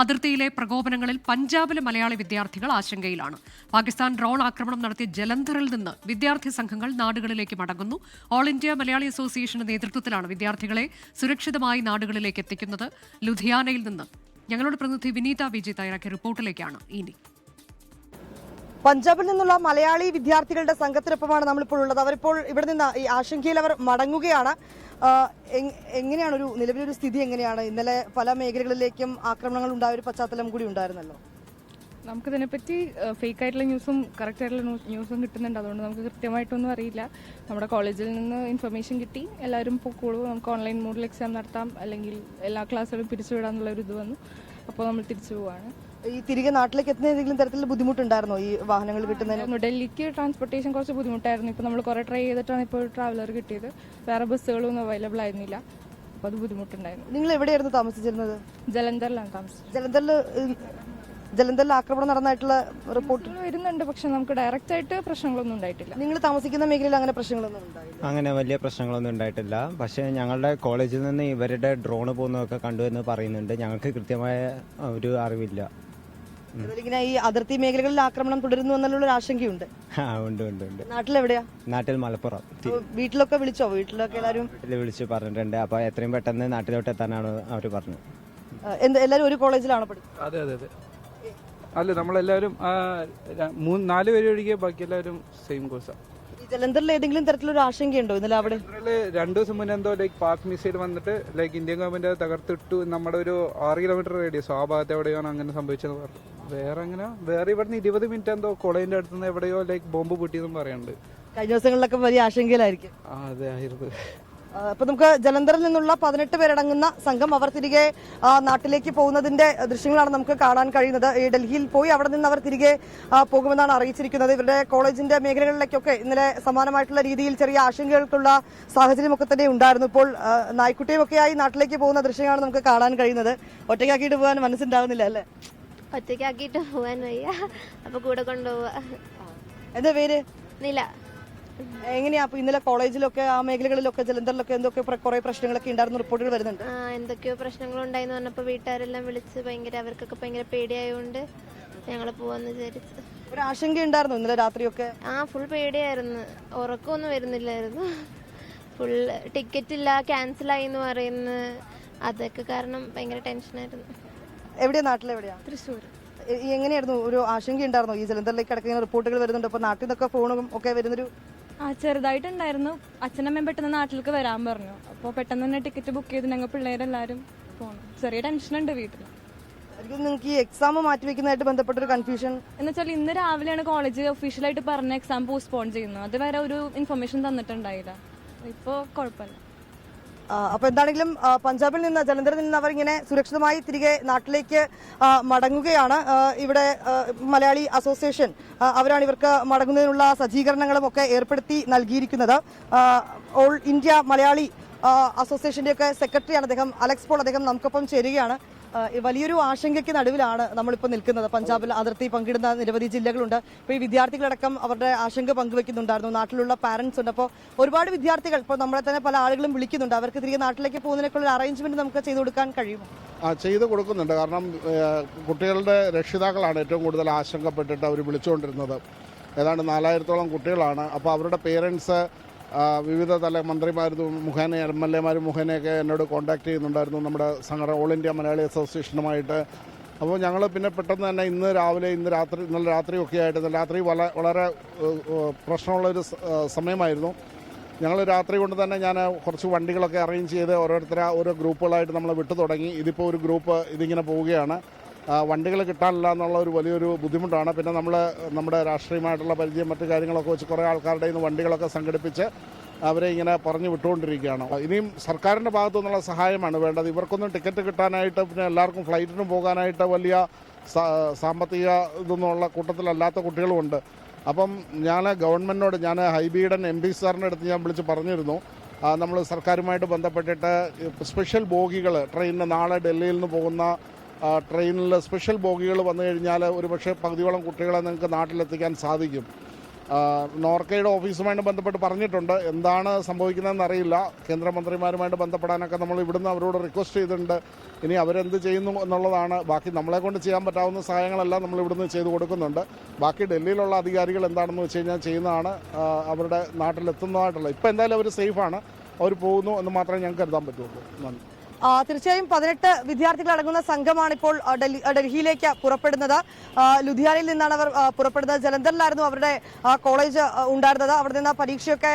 അതിർത്തിയിലെ പ്രകോപനങ്ങളിൽ പഞ്ചാബിലെ മലയാളി വിദ്യാർത്ഥികൾ ആശങ്കയിലാണ്. പാകിസ്ഥാൻ ഡ്രോൺ ആക്രമണം നടത്തിയ ജലന്ധറിൽ നിന്ന് വിദ്യാർത്ഥി സംഘങ്ങൾ നാടുകളിലേക്ക് മടങ്ങുന്നു. ഓൾ ഇന്ത്യ മലയാളി അസോസിയേഷന്റെ നേതൃത്വത്തിലാണ് വിദ്യാർത്ഥികളെ സുരക്ഷിതമായി നാടുകളിലേക്ക് എത്തിക്കുന്നത്. ലുധിയാനയിൽ നിന്ന് ഞങ്ങളുടെ പ്രതിനിധി വിനീത വിജയ് തയ്യാറാക്കിയ റിപ്പോർട്ടിലേക്കാണ് ഇനി പഞ്ചാബിൽ നിന്നുള്ള മലയാളി വിദ്യാർത്ഥികളുടെ സംഘത്തിനൊപ്പമാണ് നമ്മളിപ്പോൾ ഉള്ളത്. അവരിപ്പോൾ ഇവിടെ നിന്ന് ഈ ആശങ്കയിൽ അവർ മടങ്ങുകയാണ്. എങ്ങനെയാണ് ഒരു നിലവിലൊരു സ്ഥിതി എങ്ങനെയാണ്? ഇന്നലെ പല മേഖലകളിലേക്കും ആക്രമണങ്ങൾ ഉണ്ടായ ഒരു പശ്ചാത്തലം കൂടി ഉണ്ടായിരുന്നല്ലോ. നമുക്കിതിനെപ്പറ്റി ഫേക്ക് ആയിട്ടുള്ള ന്യൂസും കറക്റ്റ് ആയിട്ടുള്ള ന്യൂസും കിട്ടുന്നുണ്ട്. അതുകൊണ്ട് നമുക്ക് കൃത്യമായിട്ടൊന്നും അറിയില്ല. നമ്മുടെ കോളേജിൽ നിന്ന് ഇൻഫർമേഷൻ കിട്ടി. എല്ലാവരും പൊക്കോളൂ നമുക്ക് ഓൺലൈൻ മോഡിൽ എക്സാം നടത്താം. അല്ലെങ്കിൽ എല്ലാ ക്ലാസ്സുകളും പിരിച്ചുവിടാന്നുള്ള ഒരു ഇത് വന്നു. അപ്പോൾ നമ്മൾ തിരിച്ചു പോവാണ്. ഈ തിരികെ നാട്ടിലേക്ക് എത്തുന്ന ഏതെങ്കിലും തരത്തിലുള്ള ബുദ്ധിമുട്ടുണ്ടായിരുന്നോ ഈ വാഹനങ്ങൾ കിട്ടുന്നതിന്? ഡൽഹിക്ക് ട്രാൻസ്പോർട്ടേഷൻ കുറച്ച് ബുദ്ധിമുട്ടായിരുന്നു. ഇപ്പോൾ നമ്മൾ കുറേ ട്രൈ ചെയ്തിട്ടാണ് ഇപ്പോൾ ട്രാവലർ കിട്ടിയത്. വേറെ ബസ്സുകളൊന്നും അവൈലബിൾ ആയിരുന്നില്ല. അപ്പോൾ അത് ബുദ്ധിമുട്ടുണ്ടായിരുന്നു. നിങ്ങൾ എവിടെയായിരുന്നു താമസിച്ചിരുന്നത്? ജലന്ധറിലാണ് താമസിച്ചത്. ജലന്ധറിൽ ജലന്ധറിൽ ആക്രമണം നടന്നായിട്ടുള്ള റിപ്പോർട്ട് വരുന്നുണ്ട് പക്ഷെ നമുക്ക് ഡയറക്റ്റ് ആയിട്ട് പ്രശ്നങ്ങളൊന്നും ഉണ്ടായിട്ടില്ല. നിങ്ങൾ താമസിക്കുന്ന മേഖലയിൽ അങ്ങനെ പ്രശ്നങ്ങളൊന്നും ഉണ്ടായില്ല? അങ്ങനെ വലിയ പ്രശ്നങ്ങളൊന്നും ഉണ്ടായിട്ടില്ല. പക്ഷെ ഞങ്ങളുടെ കോളേജിൽ നിന്ന് ഇവരുടെ ഡ്രോൺ പോകുന്നതൊക്കെ കണ്ടു എന്ന് പറയുന്നുണ്ട്. ഞങ്ങൾക്ക് കൃത്യമായ ഒരു അറിവില്ല. ഇങ്ങനെ ഈ അതിർത്തി മേഖലകളിൽ ആക്രമണം തുടരുന്നു എന്നുള്ള ഒരു ആശങ്കയുണ്ട്. ഉണ്ട് ഉണ്ട് ഉണ്ട്. നാട്ടിലെവിടെയാ? നാട്ടിൽ മലപ്പുറം. വീട്ടിലൊക്കെ വിളിച്ചോ? വീട്ടിലൊക്കെ എല്ലാവരും വീട്ടിൽ വിളിച്ച് പറഞ്ഞിട്ടുണ്ട്. അപ്പോൾ എത്രയും പെട്ടെന്ന് നാട്ടിലോട്ട് എത്താനാണ് അവർ പറഞ്ഞത്. ആ, എന്ത് എല്ലാവരും ഒരു കോളേജിലാണ് പഠിക്കുന്നത് അതെ അതെ അതെ. അല്ല നമ്മളെല്ലാവരും ആ, ര- മൂന്ന് നാല് പേര് ഒഴികെ ബാക്കി എല്ലാവരും സെയിം കോഴ്സാണ് ഈ ജലന്ധറിൽ ഏതെങ്കിലും തരത്തിലൊരു ആശങ്കയുണ്ടോ ഇന്നലെ അവിടെ? രണ്ടു ദിവസം മുന്നേ എന്തോ ലൈക്ക് പാക് മിസൈൽ വന്നിട്ട് ലൈക്ക് ഇന്ത്യൻ ഗവൺമെന്റ് അത് തകർത്തിട്ടു നമ്മുടെ ഒരു ആറ് കിലോമീറ്റർ റേഡിയസ് ആ ഭാഗത്ത് എവിടെയാണ് അങ്ങനെ സംഭവിച്ചെന്ന് പറഞ്ഞു. വേറെ അങ്ങനെ വേറെ ഇവിടുന്ന് ഇരുപത് മിനിറ്റ് എന്തോ കോളേജിന്റെ അടുത്ത് നിന്ന് എവിടെയോ ലൈക്ക് ബോംബ് പൊട്ടിയെന്നും പറയുന്നുണ്ട് കഴിഞ്ഞ ദിവസങ്ങളിലൊക്കെ വലിയ ആശങ്കയിലായിരിക്കും. ആ അതെ ആയിരുന്നു. അപ്പൊ നമുക്ക് ജലന്ധറിൽ നിന്നുള്ള പതിനെട്ട് പേരടങ്ങുന്ന സംഘം അവർ തിരികെ ആ, നാട്ടിലേക്ക് പോകുന്നതിന്റെ ദൃശ്യങ്ങളാണ് നമുക്ക് കാണാൻ കഴിയുന്നത്. ഈ ഡൽഹിയിൽ പോയി അവിടെ നിന്ന് അവർ തിരികെ ആ, പോകുമെന്നാണ് അറിയിച്ചിരിക്കുന്നത്. ഇവരുടെ കോളേജിന്റെ മേഖലകളിലേക്കൊക്കെ ഇന്നലെ സമാനമായിട്ടുള്ള രീതിയിൽ ചെറിയ ആശങ്കകൾക്കുള്ള സാഹചര്യമൊക്കെ തന്നെ ഉണ്ടായിരുന്നു. ഇപ്പോൾ ആ, നായ്ക്കുട്ടിയും ഒക്കെയായി നാട്ടിലേക്ക് പോകുന്ന ദൃശ്യങ്ങളാണ് നമുക്ക് കാണാൻ കഴിയുന്നത്. ഒറ്റയ്ക്കാക്കിയിട്ട് പോകാൻ മനസ്സുണ്ടാവുന്നില്ല അല്ലേ? ഒറ്റയ്ക്കാക്കിയിട്ട് പോകാൻ വയ്യ അപ്പൊ കൂടെ കൊണ്ടുപോവാ. എന്താ പേര്? നില. എങ്ങനെയാ? അപ്പൊ ഇന്നലെ കോളേജിലൊക്കെ ആ മേഖലകളിലൊക്കെ ജലന്ധറിലൊക്കെ എന്തൊക്കെ കുറെ പ്രശ്നങ്ങളൊക്കെ ഉണ്ടായിരുന്നു റിപ്പോർട്ടുകൾ വരുന്നുണ്ട്? എന്തൊക്കെയോ പ്രശ്നങ്ങളുണ്ടായിന്ന് പറഞ്ഞപ്പോ വീട്ടുകാരെല്ലാം വിളിച്ച് ഭയങ്കര അവർക്കൊക്കെ ഭയങ്കര പേടിയായോണ്ട് ഞങ്ങൾ പോവാന്ന് വിചാരിച്ചു. ഒരു ആശങ്ക ഉണ്ടായിരുന്നു ഇന്നലെ രാത്രിയൊക്കെ? ആ ഫുൾ പേടിയായിരുന്നു. ഉറക്കമൊന്നും വരുന്നില്ലായിരുന്നു. ഫുൾ ടിക്കറ്റ് ഇല്ല ക്യാൻസൽ ആയി എന്ന് പറയുന്നത് അതൊക്കെ കാരണം ഭയങ്കര ടെൻഷനായിരുന്നു എവിടെയാ? നാട്ടിലെവിടെയാ തൃശ്ശൂർ. എങ്ങനെയായിരുന്നു? ഒരു ആശങ്ക ഉണ്ടായിരുന്നു? ഈ ജലന്ധറിലേക്ക് കിടക്കുന്ന റിപ്പോർട്ടുകൾ വരുന്നുണ്ട്. അപ്പൊ നാട്ടിൽ നിന്നൊക്കെ ഫോണും ഒക്കെ വരുന്നൊരു ആ ചെറുതായിട്ടുണ്ടായിരുന്നു. അച്ഛനമ്മയും പെട്ടെന്ന് നാട്ടിലേക്ക് വരാൻ പറഞ്ഞു. അപ്പോൾ പെട്ടെന്ന് തന്നെ ടിക്കറ്റ് ബുക്ക് ചെയ്ത്. ഞങ്ങൾ പിള്ളേരെല്ലാവരും പോകണം ചെറിയ ടെൻഷനുണ്ട് വീട്ടിൽ നിങ്ങൾക്ക് ഈ എക്സാം മാറ്റി മാറ്റിവെക്കുന്നതായിട്ട് ബന്ധപ്പെട്ട ഒരു കൺഫ്യൂഷൻ എന്ന് വെച്ചാൽ ഇന്ന് രാവിലെയാണ് കോളേജ് ഒഫീഷ്യലായിട്ട് പറഞ്ഞ എക്സാം പോസ്റ്റ്പോൺ ചെയ്യുന്നത്. അതുവരെ ഒരു ഇൻഫർമേഷൻ തന്നിട്ടുണ്ടായില്ല. ഇപ്പോൾ കുഴപ്പമില്ല. അപ്പൊ എന്താണെങ്കിലും പഞ്ചാബിൽ നിന്ന് ജലന്ധറിൽ നിന്ന് അവർ ഇങ്ങനെ സുരക്ഷിതമായി തിരികെ നാട്ടിലേക്ക് മടങ്ങുകയാണ്. ഇവിടെ മലയാളി അസോസിയേഷൻ അവരാണ് ഇവർക്ക് മടങ്ങുന്നതിനുള്ള സജ്ജീകരണങ്ങളും ഒക്കെ ഏർപ്പെടുത്തി നൽകിയിരിക്കുന്നത്. ഓൾ ഇന്ത്യ മലയാളി ഒക്കെ സെക്രട്ടറിയാണ് അദ്ദേഹം. അലക്സ് പോൾ അദ്ദേഹം നമുക്കൊപ്പം ചേരുകയാണ്. വലിയൊരു ആശങ്കയ്ക്ക് നടുവിലാണ് നമ്മളിപ്പോൾ നിൽക്കുന്നത്. പഞ്ചാബിൽ അതിർത്തി പങ്കിടുന്ന നിരവധി ജില്ലകളുണ്ട്. ഇപ്പോൾ ഈ വിദ്യാർത്ഥികളടക്കം അവരുടെ ആശങ്ക പങ്കുവെക്കുന്നുണ്ടായിരുന്നു. നാട്ടിലുള്ള പാരന്റ്സ് ഉണ്ട്. അപ്പോൾ ഒരുപാട് വിദ്യാർത്ഥികൾ ഇപ്പോൾ നമ്മളെ തന്നെ പല ആളുകളും വിളിക്കുന്നുണ്ട്. അവർക്ക് തിരികെ നാട്ടിലേക്ക് പോകുന്നതിനൊക്കെയുള്ള അറേഞ്ച്മെന്റ് നമുക്ക് ചെയ്തു കൊടുക്കാൻ കഴിയുമോ? ആ ചെയ്ത് കൊടുക്കുന്നുണ്ട്. കാരണം കുട്ടികളുടെ രക്ഷിതാക്കളാണ് ഏറ്റവും കൂടുതൽ ആശങ്കപ്പെട്ടിട്ട് അവർ വിളിച്ചുകൊണ്ടിരുന്നത്. ഏതാണ്ട് നാലായിരത്തോളം കുട്ടികളാണ്. അപ്പോൾ അവരുടെ പേരൻസ് വിവിധ തല മന്ത്രിമാരും മുഖേന എം എൽ എമാരും മുഖേനയൊക്കെ എന്നോട് കോൺടാക്ട് ചെയ്യുന്നുണ്ടായിരുന്നു നമ്മുടെ സംഘടന ഓൾ ഇന്ത്യ മലയാളി അസോസിയേഷനുമായിട്ട്. അപ്പോൾ ഞങ്ങൾ പിന്നെ പെട്ടെന്ന് തന്നെ ഇന്ന് രാവിലെ ഇന്ന് രാത്രി ഇന്നലെ രാത്രിയൊക്കെ ആയിട്ട് രാത്രി വള- വളരെ പ്രശ്നമുള്ളൊരു സമയമായിരുന്നു. ഞങ്ങൾ രാത്രി കൊണ്ട് തന്നെ ഞാൻ കുറച്ച് വണ്ടികളൊക്കെ അറേഞ്ച് ചെയ്ത് ഓരോരുത്തരെ ഓരോ ഗ്രൂപ്പുകളായിട്ട് നമ്മൾ വിട്ടു തുടങ്ങി. ഇതിപ്പോൾ ഒരു ഗ്രൂപ്പ് ഇതിങ്ങനെ പോവുകയാണ്. വണ്ടികൾ കിട്ടാനില്ല എന്നുള്ള ഒരു വലിയൊരു ബുദ്ധിമുട്ടാണ്. പിന്നെ നമ്മൾ നമ്മുടെ രാഷ്ട്രീയമായിട്ടുള്ള പരിചയം മറ്റു കാര്യങ്ങളൊക്കെ വെച്ച് കുറേ ആൾക്കാരുടെ നിന്ന് വണ്ടികളൊക്കെ സംഘടിപ്പിച്ച് അവരെ ഇങ്ങനെ പറഞ്ഞു വിട്ടുകൊണ്ടിരിക്കുകയാണ്. ഇനിയും സർക്കാരിന്റെ ഭാഗത്തു നിന്നുള്ള സഹായമാണ് വേണ്ടത്. ഇവർക്കൊന്നും ടിക്കറ്റ് കിട്ടാനായിട്ട് പിന്നെ എല്ലാവർക്കും ഫ്ലൈറ്റിനും പോകാനായിട്ട് വലിയ സാമ്പത്തിക ഇതൊന്നുമുള്ള കൂട്ടത്തിലല്ലാത്ത കുട്ടികളുമുണ്ട്. അപ്പം ഞാൻ ഗവൺമെന്റിനോട് ഞാൻ ഹൈബീഡൻ എം പി സാറിന്റെ അടുത്ത് ഞാൻ വിളിച്ച് പറഞ്ഞിരുന്നു. നമ്മൾ സർക്കാരുമായിട്ട് ബന്ധപ്പെട്ടിട്ട് സ്പെഷ്യൽ ബോഗികൾ ട്രെയിനിന് നാളെ ഡൽഹിയിൽ നിന്ന് പോകുന്ന ട്രെയിനിൽ സ്പെഷ്യൽ ബോഗികൾ വന്നു കഴിഞ്ഞാൽ ഒരുപക്ഷെ പകുതിയോളം കുട്ടികളെ നിങ്ങൾക്ക് നാട്ടിലെത്തിക്കാൻ സാധിക്കും. നോർക്കയുടെ ഓഫീസുമായിട്ട് ബന്ധപ്പെട്ട് പറഞ്ഞിട്ടുണ്ട്. എന്താണ് സംഭവിക്കുന്നതെന്ന് അറിയില്ല. കേന്ദ്രമന്ത്രിമാരുമായിട്ട് ബന്ധപ്പെടാനൊക്കെ നമ്മൾ ഇവിടുന്ന് അവരോട് റിക്വസ്റ്റ് ചെയ്തിട്ടുണ്ട്. ഇനി അവരെന്ത് ചെയ്യുന്നു എന്നുള്ളതാണ്. ബാക്കി നമ്മളെ കൊണ്ട് ചെയ്യാൻ പറ്റാവുന്ന സഹായങ്ങളെല്ലാം നമ്മൾ ഇവിടുന്ന് ചെയ്തു കൊടുക്കുന്നുണ്ട്. ബാക്കി ഡൽഹിയിലുള്ള അധികാരികൾ എന്താണെന്ന് വെച്ച് കഴിഞ്ഞാൽ ചെയ്യുന്നതാണ് അവരുടെ നാട്ടിലെത്തുന്നതായിട്ടുള്ള. ഇപ്പോൾ എന്തായാലും അവർ സേഫാണ് അവർ പോകുന്നു എന്ന് മാത്രമേ ഞങ്ങൾക്ക് കരുതാൻ പറ്റുള്ളൂ. നന്ദി. തീർച്ചയായും പതിനെട്ട് വിദ്യാർത്ഥികൾ അടങ്ങുന്ന സംഘമാണ് ഇപ്പോൾ ഡൽഹിയിലേക്ക് പുറപ്പെടുന്നത്. ലുധിയാനയിൽ നിന്നാണ് അവർ പുറപ്പെടുന്നത്. ജലന്ധറിലായിരുന്നു അവരുടെ കോളേജ് ഉണ്ടായിരുന്നത്. അവിടെ നിന്ന് പരീക്ഷയൊക്കെ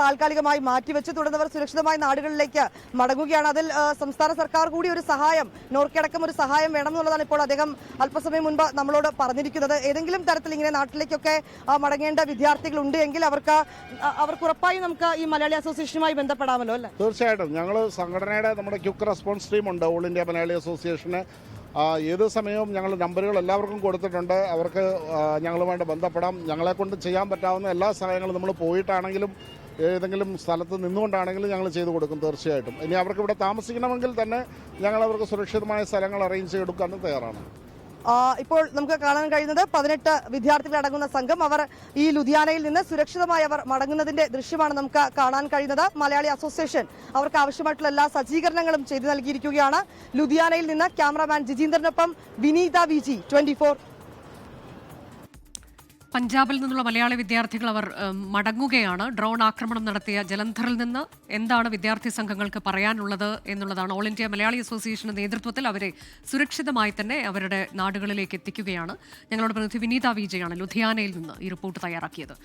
താൽക്കാലികമായി മാറ്റിവെച്ച്. തുടർന്ന് അവർ സുരക്ഷിതമായ നാടുകളിലേക്ക് മടങ്ങുകയാണ്. അതിൽ സംസ്ഥാന സർക്കാർ കൂടി ഒരു സഹായം നോർക്കടക്കം ഒരു സഹായം വേണം എന്നുള്ളതാണ് ഇപ്പോൾ അദ്ദേഹം അല്പസമയം മുൻപ് നമ്മളോട് പറഞ്ഞിരിക്കുന്നത്. ഏതെങ്കിലും തരത്തിൽ ഇങ്ങനെ നാട്ടിലേക്കൊക്കെ മടങ്ങേണ്ട വിദ്യാർത്ഥികൾ ഉണ്ട് എങ്കിൽ അവർക്ക് അവർക്ക് ഉറപ്പായും നമുക്ക് ഈ മലയാളി അസോസിയേഷനുമായി ബന്ധപ്പെടാമല്ലോ അല്ലേ? തീർച്ചയായിട്ടും. ഞങ്ങൾ സംഘടനയുടെ നമ്മുടെ ക്യുക്ക് റെസ്പോൺസ് ടീമുണ്ട് ഓൾ ഇന്ത്യ മലയാളി അസോസിയേഷന്. ഏത് സമയവും ഞങ്ങൾ നമ്പറുകൾ എല്ലാവർക്കും കൊടുത്തിട്ടുണ്ട്. അവർക്ക് ഞങ്ങളുമായിട്ട് ബന്ധപ്പെടാം. ഞങ്ങളെ കൊണ്ട് ചെയ്യാൻ പറ്റാവുന്ന എല്ലാ സഹായങ്ങളും നമ്മൾ പോയിട്ടാണെങ്കിലും ഏതെങ്കിലും സ്ഥലത്ത് നിന്നുകൊണ്ടാണെങ്കിലും ഞങ്ങൾ ചെയ്തു കൊടുക്കും തീർച്ചയായിട്ടും. ഇനി അവർക്ക് ഇവിടെ താമസിക്കണമെങ്കിൽ തന്നെ ഞങ്ങൾ അവർക്ക് സുരക്ഷിതമായ സ്ഥലങ്ങൾ അറേഞ്ച് ചെയ്തെടുക്കാനും തയ്യാറാണ്. ഇപ്പോൾ നമുക്ക് കാണാൻ കഴിയുന്നത് പതിനെട്ട് വിദ്യാർത്ഥികൾ അടങ്ങുന്ന സംഘം. അവർ ഈ ലുധിയാനയിൽ നിന്ന് സുരക്ഷിതമായി അവർ മടങ്ങുന്നതിന്റെ ദൃശ്യമാണ് നമുക്ക് കാണാൻ കഴിയുന്നത്. മലയാളി അസോസിയേഷൻ അവർക്ക് ആവശ്യമായിട്ടുള്ള എല്ലാ സജ്ജീകരണങ്ങളും ചെയ്തു നൽകിയിരിക്കുകയാണ്. ലുധിയാനയിൽ നിന്ന് ക്യാമറാമാൻ ജിജീന്ദ്രനൊപ്പം വിനീത വി ജി ട്വന്റി പഞ്ചാബിൽ നിന്നുള്ള മലയാളി വിദ്യാർത്ഥികൾ അവർ മടങ്ങുകയാണ്. ഡ്രോൺ ആക്രമണം നടത്തിയ ജലന്ധറിൽ നിന്ന് എന്താണ് വിദ്യാർത്ഥി സംഘങ്ങൾക്ക് പറയാനുള്ളത് എന്നുള്ളതാണ്. ഓൾ ഇന്ത്യ മലയാളി അസോസിയേഷന്റെ നേതൃത്വത്തിൽ അവരെ സുരക്ഷിതമായി തന്നെ അവരുടെ നാടുകളിലേക്ക് എത്തിക്കുകയാണ്. ഞങ്ങളുടെ പ്രതിനിധി വിനീത വിജയാണ് ലുധിയാനയിൽ നിന്ന് ഈ റിപ്പോർട്ട് തയ്യാറാക്കിയത്.